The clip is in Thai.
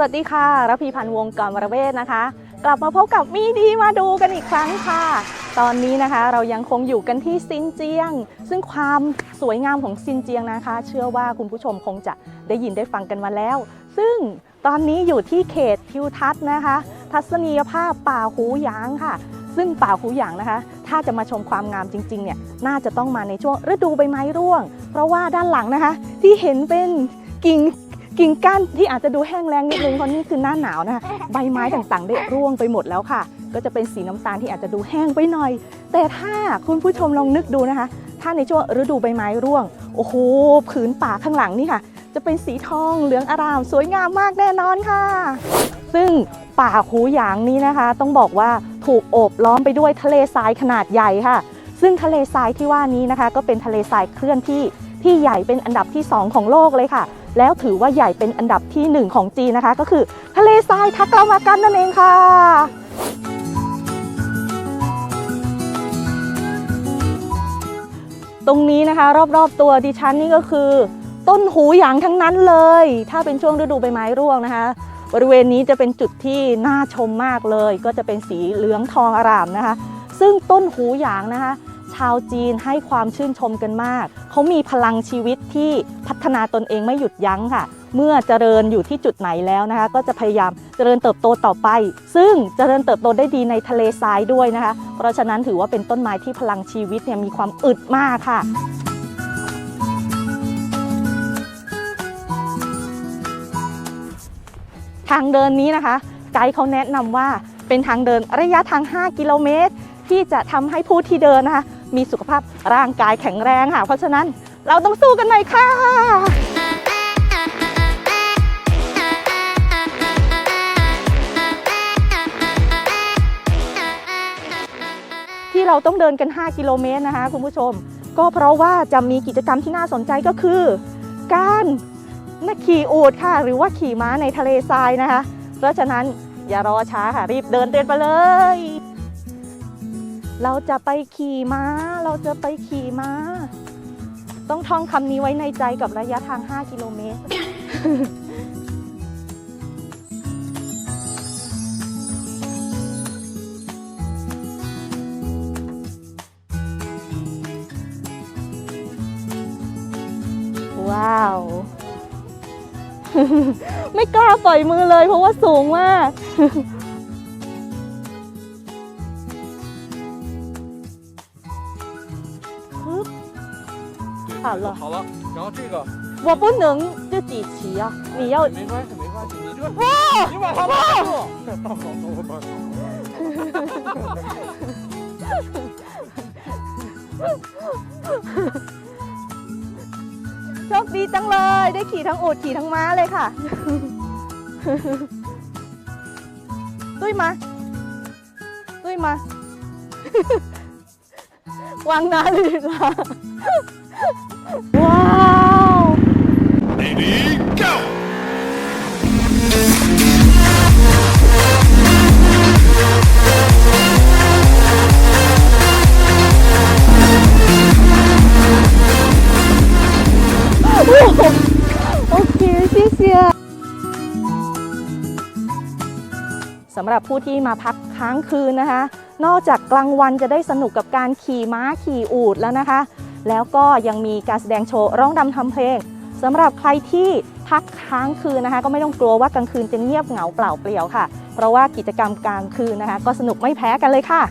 วัสดีค่ะรพีพันธ์วงกรวรเวทนะคะ กลับมาพบกับมีดีมาดูกันอีกครั้งค่ะ ตอนนี้นะคะเรายังคงอยู่กันที่ซินเจียง ซึ่งความสวยงามของซินเจียงนะคะ เชื่อว่าคุณผู้ชมคงจะได้ยินได้ฟังกันมาแล้ว ซึ่งตอนนี้อยู่ที่เขตทิวทัศน์นะคะ ทัศนียภาพป่าหูหยางค่ะ ซึ่งป่าหูหยางนะคะ ถ้าจะมาชมความงามจริงๆเนี่ยน่าจะต้องมาในช่วงฤดูใบไม้ร่วง เพราะว่าด้านหลังนะคะ ที่เห็นเป็นกิ่ง กิ่งก้านที่อาจจะดูแห้งแล้งนิดนึงเพราะนี่คือหน้าหนาวนะคะใบไม้ต่างๆ ได้ร่วงไปหมดแล้วค่ะ ก็จะเป็นสีน้ำตาลที่อาจจะดูแห้งไปหน่อย แต่ถ้าคุณผู้ชมลองนึกดูนะคะ ถ้าในช่วงฤดูใบไม้ร่วง โอ้โหผืนป่าข้างหลังนี่ค่ะ จะเป็นสีทองเหลืองอาราม สวยงามมากแน่นอนค่ะ ซึ่งป่าหูหยางนี้นะคะ ต้องบอกว่าถูกโอบล้อมไปด้วยทะเลทรายขนาดใหญ่ค่ะ ซึ่งทะเลทรายที่ว่านี้นะคะ ก็เป็นทะเลทรายเคลื่อนที่ที่ใหญ่เป็นอันดับที่ 2 ของโลกเลยค่ะ แล้วถือว่าใหญ่เป็นอันดับที่ 1 ของจีนนะคะ ก็คือทะเลทรายทักรามากันนั่นเองค่ะตรงนี้นะคะ รอบๆตัวดิฉันนี่ก็คือ ต้นหูหยางทั้งนั้นเลย ถ้าเป็นช่วงฤดูใบไม้ร่วงนะคะ บริเวณนี้จะเป็นจุดที่น่าชมมากเลย ก็จะเป็นสีเหลืองทองอร่ามนะคะ ซึ่งต้นหูหยางนะคะ ชาวจีนให้ความชื่นชมกันมาก เขามีพลังชีวิตที่พัฒนาตนเองไม่หยุดยั้งค่ะ เมื่อเจริญอยู่ที่จุดไหนแล้วนะคะ ก็จะพยายามเจริญเติบโตต่อไป ซึ่งเจริญเติบโตได้ดีในทะเลทรายด้วยนะคะ เพราะฉะนั้นถือว่าเป็นต้นไม้ที่พลังชีวิตเนี่ยมีความอึดมากค่ะทางเดินนี้นะคะ ไกด์เขาแนะนำว่าเป็นทางเดินระยะทาง 5 กิโลเมตร ที่จะทำให้ผู้ที่เดินนะคะ มีสุขภาพร่างกายแข็งแรงค่ะ เพราะฉะนั้นเราต้องสู้กันหน่อยค่ะ ที่เราต้องเดินกัน 5 กิโลเมตรนะคะคุณผู้ชม ก็เพราะว่าจะมีกิจกรรมที่น่าสนใจก็คือ การนักขี่อูฐค่ะ หรือว่าขี่ม้าในทะเลทรายนะคะ เพราะฉะนั้นอย่ารอช้าค่ะ รีบเดินเดินไปเลย เราจะไปขี่ม้า เราจะไปขี่ม้า ต้องท่องคำนี้ไว้ในใจกับระยะทาง 5 กิโลเมตร ว้าว ไม่กล้าปล่อยมือเลยเพราะว่าสูงมาก 好了好了，然后这个我不能自己骑啊，你要没关系，没关系，你就哇，你往上拉住，好好我帮你。 โชคดีจังเลย ได้ขี่ทั้งอูดขี่ทั้งม้าเลยค่ะ ตุ้ยมา ตุ้ยมา วางนาลีลาว้าว Ready go！โอเค谢谢สำหรับผู้ที่มาพักค้างคืนนะคะ นอกจากกลางวันจะได้สนุกกับการขี่ม้าขี่อูดแล้วนะคะ แล้วก็ยังมีการแสดงโชว์ร้องดำทำเพลงสำหรับใครที่พักค้างคืนนะคะ ก็ไม่ต้องกลัวว่ากลางคืนจะเงียบเหงาเปล่าเปลี่ยวค่ะ เพราะว่ากิจกรรมกลางคืนนะคะ ก็สนุกไม่แพ้กันเลยค่ะ